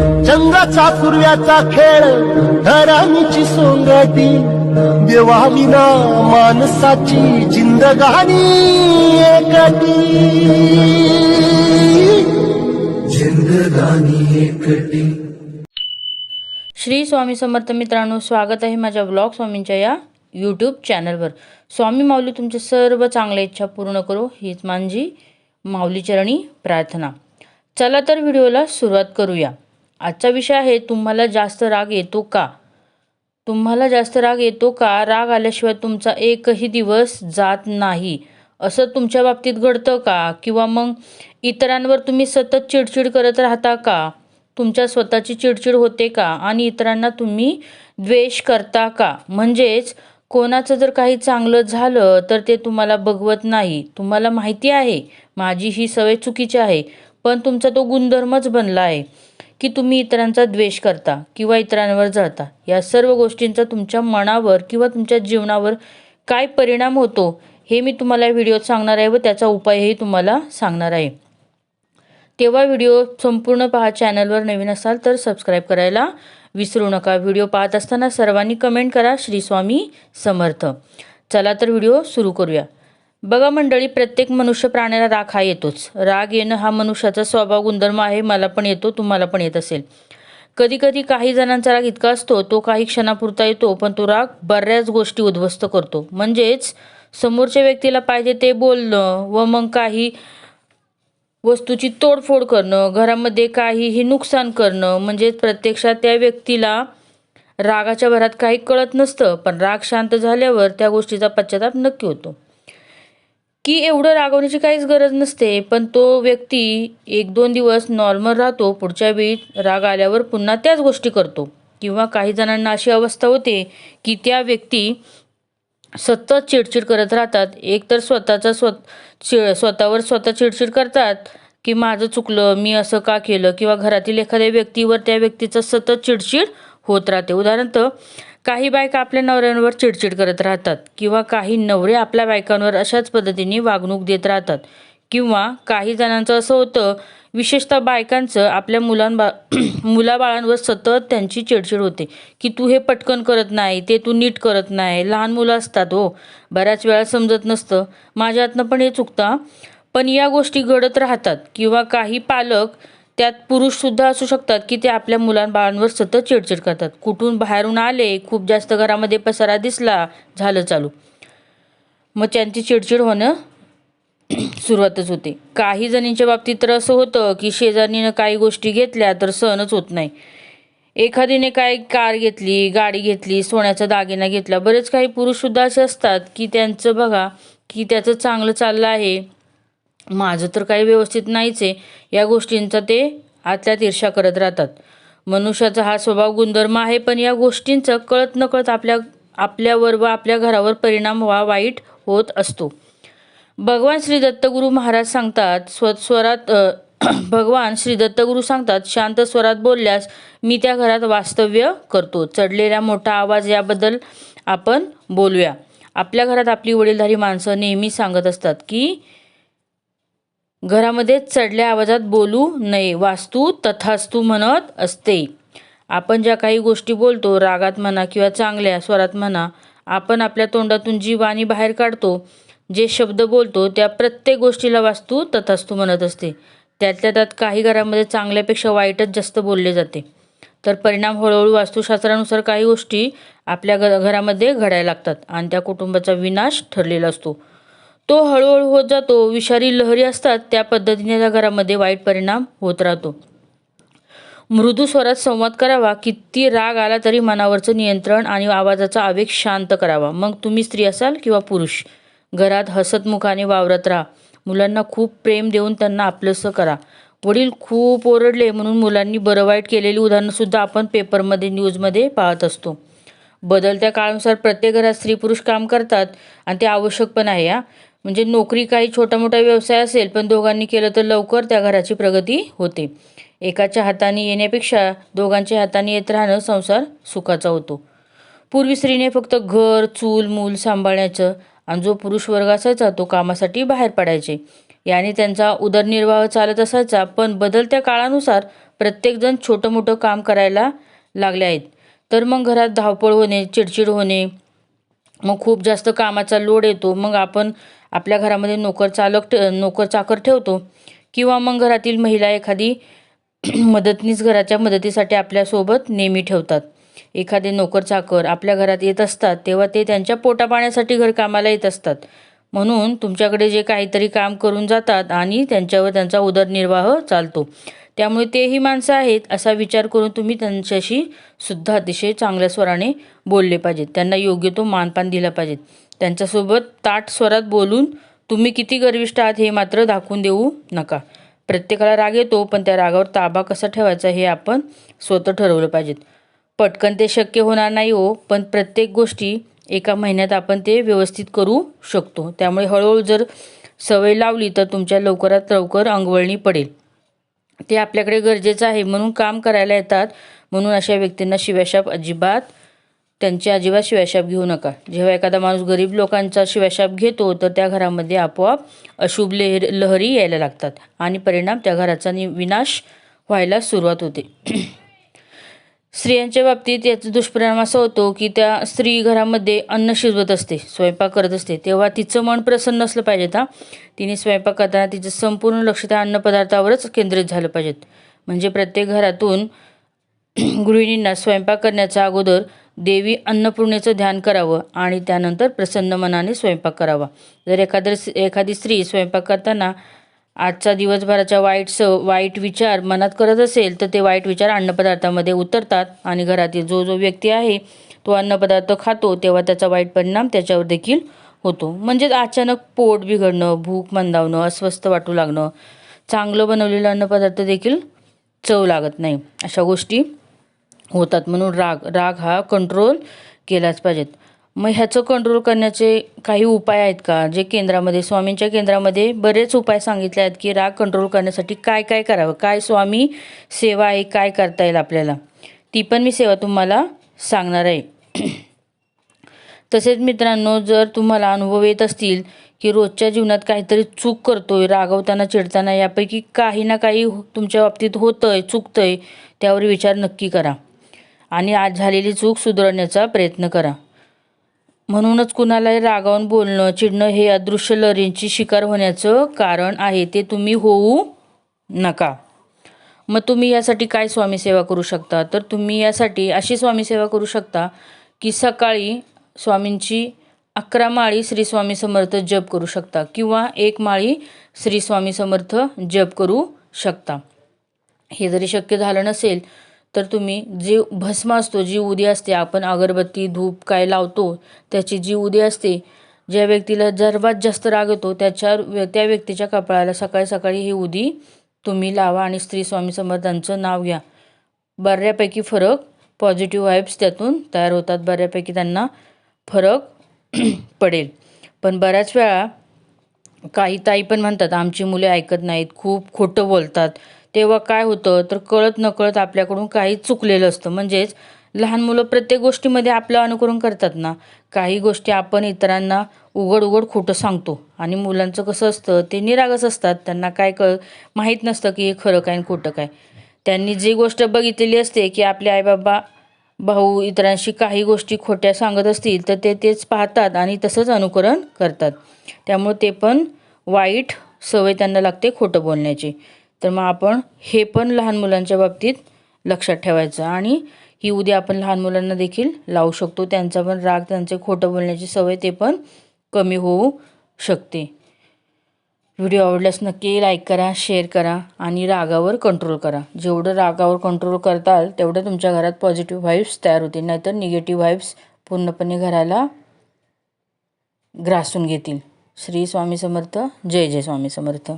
चंद्राचा पूर्व्याचा खेळ धरामीची सोंगटी देवाविना माणसाची जिंदगानी एकटी. जिंदगानी एकटी. श्री स्वामी समर्थ मित्रांनो स्वागत आहे माझ्या ब्लॉग स्वामींच्या या यूट्यूब चॅनलवर स्वामी माऊली तुमच्या सर्व चांगल्या इच्छा पूर्ण करो हीच माझी माऊलीचरणी प्रार्थना. चला तर व्हिडिओला सुरुवात करूया. आजचा विषय आहे तुम्हाला जास्त राग येतो का? तुम्हाला जास्त राग येतो का? राग आल्याशिवाय तुमचा एकही दिवस जात नाही. असं तुमच्या बाबतीत घडतं का? किंवा मग इतरांवर तुम्ही सतत चिडचिड करत राहता का? तुमच्या स्वतःची चिडचिड होते का? आणि इतरांना तुम्ही द्वेष करता का? म्हणजेच कोणाचं जर काही चांगलं झालं तर ते तुम्हाला बघवत नाही. तुम्हाला माहिती आहे माझी ही सवय चुकीची आहे पण तुमचा तो गुणधर्मच बनला आहे. की तुम्ही इतरांचा द्वेष करता किंवा इतरांवर जळता. या सर्व गोष्टींचा तुमच्या मनावर किंवा तुमच्या जीवनावर काय परिणाम होतो हे मी तुम्हाला व्हिडिओत सांगणार आहे व त्याचा उपायही तुम्हाला सांगणार आहे. तेव्हा व्हिडिओ संपूर्ण पहा चॅनलवर नवीन असाल तर सबस्क्राईब करायला विसरू नका. व्हिडिओ पाहत असताना सर्वांनी कमेंट करा. श्री स्वामी समर्थ. चला तर व्हिडिओ सुरू करूया. बघा मंडळी प्रत्येक मनुष्य प्राण्याला राग हा येतोच. राग येणं हा मनुष्याचा स्वभाव गुणधर्म आहे मला पण येतो तुम्हाला पण येत असेल. कधी कधी काही जणांचा राग इतका असतो तो काही क्षणापुरता येतो पण तो राग बऱ्याच गोष्टी उद्ध्वस्त करतो. म्हणजेच समोरच्या व्यक्तीला पाहिजे ते बोलणं व मग काही वस्तूची तोडफोड करणं घरामध्ये काहीही नुकसान करणं म्हणजे प्रत्यक्षात त्या व्यक्तीला रागाच्या भरात काही कळत नसतं पण राग शांत झाल्यावर त्या गोष्टीचा पश्चाताप नक्की होतो. की एवढं रागवण्याची काहीच गरज नसते पण तो व्यक्ती एक दोन दिवस नॉर्मल राहतो पुढच्या वेळी राग आल्यावर पुन्हा त्याच गोष्टी करतो. किंवा काही जणांना अशी अवस्था होते की त्या व्यक्ती सतत चिडचिड करत राहतात. एकतर स्वतःचा स्व चि स्वतःवर स्वतः चिडचिड करतात की माझं चुकलं मी असं का केलं? किंवा घरातील एखाद्या व्यक्तीवर त्या व्यक्तीचं सतत चिडचिड होत राहते. उदाहरणार्थ काही बायका आपल्या नवऱ्यांवर चिडचिड करत राहतात किंवा काही नवरे आपल्या बायकांवर अशाच पद्धतीने वागणूक देत राहतात. किंवा काही जणांचं असं होतं विशेषतः बायकांचं आपल्या मुलांबा मुलाबाळांवर सतत त्यांची चिडचिड होते. की तू हे पटकन करत नाही ते तू नीट करत नाही लहान मुलं असतात हो. बऱ्याच वेळा समजत नसतं. माझ्या हातनं पण हे चुकता पण या गोष्टी घडत राहतात किंवा काही पालक त्यात पुरुषसुद्धा असू शकतात की ते आपल्या मुलांबाळांवर सतत चिडचिड करतात. कुठून बाहेरून आले खूप जास्त घरामध्ये पसारा दिसला झालं चालू. मग त्यांची चिडचिड होणं सुरुवातच होते. काही जणींच्या बाबतीत तर असं होतं की शेजारीनं काही गोष्टी घेतल्या तर सहनच होत नाही. एखादीने काय कार घेतली गाडी घेतली सोन्याचा दागिना घेतला बरेच काही पुरुषसुद्धा असे असतात की त्यांचं बघा की त्याचं चांगलं चाललं आहे. माझं तर काही व्यवस्थित नाहीच आहे या गोष्टींचा ते आतल्यात ईर्षा करत राहतात. मनुष्याचा हा स्वभाव गुणधर्म आहे पण या गोष्टींचं कळत नकळत आपल्या आपल्यावर व आपल्या घरावर परिणाम व्हा वाईट होत असतो. भगवान श्री दत्तगुरू महाराज सांगतात स्व स्वरात भगवान श्री दत्तगुरू सांगतात शांत स्वरात बोलल्यास मी त्या घरात वास्तव्य करतो. चढलेला मोठा आवाज याबद्दल आपण बोलूया. आपल्या घरात आपली वडीलधारी माणसं नेहमी सांगत असतात की घरामध्ये चढल्या आवाजात बोलू नये वास्तू तथास्तू म्हणत असते. आपण ज्या काही गोष्टी बोलतो रागात म्हणा किंवा चांगल्या स्वरात म्हणा आपण आपल्या तोंडातून जी वाणी बाहेर काढतो. जे शब्द बोलतो त्या प्रत्येक गोष्टीला वास्तू तथास्तू म्हणत असते. त्यातल्या त्यात काही घरामध्ये चांगल्यापेक्षा वाईटच जास्त बोलले जाते. तर परिणाम हळूहळू वास्तुशास्त्रानुसार काही गोष्टी आपल्या घ घरामध्ये घडायला लागतात आणि त्या कुटुंबाचा विनाश ठरलेला असतो. तो हळूहळू होत जातो. विषारी लहरी असतात. त्या पद्धतीने त्या घरामध्ये वाईट परिणाम होत राहतो. मृदू स्वरात संवाद करावा. किती राग आला तरी मनावरचं नियंत्रण आणि आवाजाचा आवेग शांत करावा. मग तुम्ही स्त्री असाल किंवा पुरुष घरात हसतमुखाने वावरत राहा. मुलांना खूप प्रेम देऊन त्यांना आपलंसं करा. वडील खूप ओरडले म्हणून मुलांनी बरं वाईट केलेली उदाहरणंसुद्धा आपण पेपरमध्ये न्यूजमध्ये पाहत असतो. बदलत्या काळानुसार प्रत्येक घरात स्त्री पुरुष काम करतात आणि ते आवश्यक पण आहे या म्हणजे नोकरी काही छोटा मोठा व्यवसाय असेल पण दोघांनी केलं तर लवकर त्या घराची प्रगती होते. एकाच्या हाताने येण्यापेक्षा दोघांच्या हाताने येत राहणं संसार सुखाचा होतो. पूर्वी स्त्रीने फक्त घर चूल मूल सांभाळण्याचं आणि जो पुरुष वर्ग असायचा तो कामासाठी बाहेर पडायचे. याने त्यांचा उदरनिर्वाह चालत असायचा पण बदलत्या काळानुसार प्रत्येकजण छोटं मोठं काम करायला लागले आहेत. तर मग घरात धावपळ होणे चिडचिड होणे मग खूप जास्त कामाचा लोड येतो. मग आपण आपल्या घरामध्ये नोकर चालक ठ नोकर चाकर ठेवतो. किंवा मग घरातील महिला एखादी मदतनीस घराच्या मदतीसाठी आपल्यासोबत नेहमी ठेवतात. एखादे नोकर चाकर आपल्या घरात येत असतात तेव्हा ते त्यांच्या पोटापाण्यासाठी घरकामाला येत असतात. म्हणून तुमच्याकडे जे काहीतरी काम करून जातात आणि त्यांच्यावर त्यांचा उदरनिर्वाह चालतो. त्यामुळे तेही माणसं आहेत असा विचार करून तुम्ही त्यांच्याशी सुद्धा अतिशय चांगल्या स्वराने बोलले पाहिजेत. त्यांना योग्य तो मानपान दिला पाहिजेत. त्यांच्यासोबत ताट स्वरात बोलून तुम्ही किती गर्विष्ठ आहात हे मात्र दाखवून देऊ नका. प्रत्येकाला राग येतो पण त्या रागावर ताबा कसा ठेवायचा हे आपण स्वतः ठरवलं पाहिजेत. पटकन ते शक्य होणार नाही हो पण प्रत्येक गोष्टी एका महिन्यात आपण ते व्यवस्थित करू शकतो. त्यामुळे हळूहळू जर सवय लावली तर तुमच्या लवकरात लवकर अंगवळणी पडेल. ते आपल्याकडे गरजेचं आहे म्हणून काम करायला येतात. म्हणून अशा व्यक्तींना शिव्याशाप अजिबात त्यांची अजिबात शिव्याशाप घेऊ नका. जेव्हा एखादा माणूस गरीब लोकांचा शिव्याशाप घेतो तर त्या घरामध्ये आपोआप अशुभ लहर लहरी यायला लागतात आणि परिणाम त्या घराचा नि विनाश व्हायला सुरुवात होते. स्त्रियांच्या बाबतीत याचा दुष्परिणाम असा होतो की त्या स्त्री घरामध्ये अन्न शिजवत असते स्वयंपाक करत असते. तेव्हा तिचं मन प्रसन्न असलं पाहिजे हा. तिने स्वयंपाक करताना तिचं संपूर्ण लक्ष त्या अन्नपदार्थावरच केंद्रित झालं पाहिजेत. म्हणजे प्रत्येक घरातून गृहिणींना स्वयंपाक करण्याच्या अगोदर देवी अन्नपूर्णेचं ध्यान करावं आणि त्यानंतर प्रसन्न मनाने स्वयंपाक करावा. जर एखादं एखादी स्त्री स्वयंपाक करताना आजचा दिवसभराच्या वाईट स वाईट विचार मनात करत असेल तर ते वाईट विचार अन्नपदार्थामध्ये उतरतात. आणि घरातील जो जो व्यक्ती आहे तो अन्नपदार्थ खातो तेव्हा त्याचा वाईट परिणाम त्याच्यावर देखील होतो. म्हणजेच अचानक पोट बिघडणं भूक मंदावणं अस्वस्थ वाटू लागणं चांगलं बनवलेलं अन्नपदार्थ देखील चव लागत नाही. अशा गोष्टी होतात. म्हणून राग राग हा कंट्रोल केलाच पाहिजेत. मग ह्याचं कंट्रोल करण्याचे काही उपाय आहेत का? जे केंद्रामध्ये स्वामींच्या केंद्रामध्ये बरेच उपाय सांगितले आहेत की राग कंट्रोल करण्यासाठी काय काय करावं? काय स्वामी सेवा आहे? काय करता येईल आपल्याला? ती पण मी सेवा तुम्हाला सांगणार आहे. तसेच मित्रांनो जर तुम्हाला अनुभव येत असतील की रोजच्या जीवनात काहीतरी चूक करतोय रागवताना चिडताना यापैकी काही ना काही तुमच्या बाबतीत होतंय चुकतंय त्यावर विचार नक्की करा. आणि आज झालेली चूक सुधारण्याचा प्रयत्न करा. म्हणूनच कुणालाही रागावून बोलणं चिडणं हे अदृश्य लहरींची शिकार होण्याचं कारण आहे. ते तुम्ही होऊ नका. मग तुम्ही यासाठी काय स्वामी सेवा करू शकता? तर तुम्ही यासाठी अशी स्वामी सेवा करू शकता की सकाळी स्वामींची अकरा माळी श्री स्वामी समर्थ जप करू शकता किंवा एक माळी श्री स्वामी समर्थ जप करू शकता. हे जरी शक्य झालं नसेल तर तुम्ही जे भस्म असतो जी उदी असते आपण अगरबत्ती धूप काय लावतो त्याची जी उदी असते ज्या व्यक्तीला सर्वात जास्त राग येतो त्याच्यावर त्या व्यक्तीच्या कपाळाला सकाळी सकाळी ही उदी तुम्ही लावा आणि स्त्री स्वामी समर्थांचं नाव घ्या. बऱ्यापैकी फरक पॉझिटिव्ह वाईब्स त्यातून तयार होतात. बऱ्यापैकी त्यांना फरक पडेल. पण बऱ्याच वेळा काही ताई पण म्हणतात आमची मुले ऐकत नाहीत खूप खोटं बोलतात. तेव्हा काय होतं तर कळत नकळत आपल्याकडून काही चुकलेलं असतं. म्हणजेच लहान मुलं प्रत्येक गोष्टीमध्ये आपलं अनुकरण करतात ना. काही गोष्टी आपण इतरांना उघड उघड खोटं सांगतो. आणि मुलांचं कसं असतं ते निरागस असतात. त्यांना काय कळ माहीत नसतं की हे खरं काय आणि खोटं काय. त्यांनी जी गोष्ट बघितलेली असते की आपले आईबाबा भाऊ इतरांशी काही गोष्टी खोट्या सांगत असतील तर ते तेच पाहतात आणि तसंच अनुकरण करतात. त्यामुळे ते पण वाईट सवय त्यांना लागते खोटं बोलण्याची. तर मग आपण हे पण लहान मुलांच्या बाबतीत लक्षात ठेवायचं. आणि ही उद्या आपण लहान मुलांना देखील लावू शकतो. त्यांचा पण राग त्यांचे खोटं बोलण्याची सवय ते पण कमी होऊ शकते. व्हिडिओ आवडल्यास नक्की लाईक करा शेअर करा आणि रागावर कंट्रोल करा. जेवढं रागावर कंट्रोल करताल तेवढं तुमच्या घरात पॉझिटिव्ह व्हाईब्स तयार होतील. नाहीतर निगेटिव्ह व्हाईब्स पूर्णपणे घराला ग्रासून घेतील. श्री स्वामी समर्थ. जय जय स्वामी समर्थ.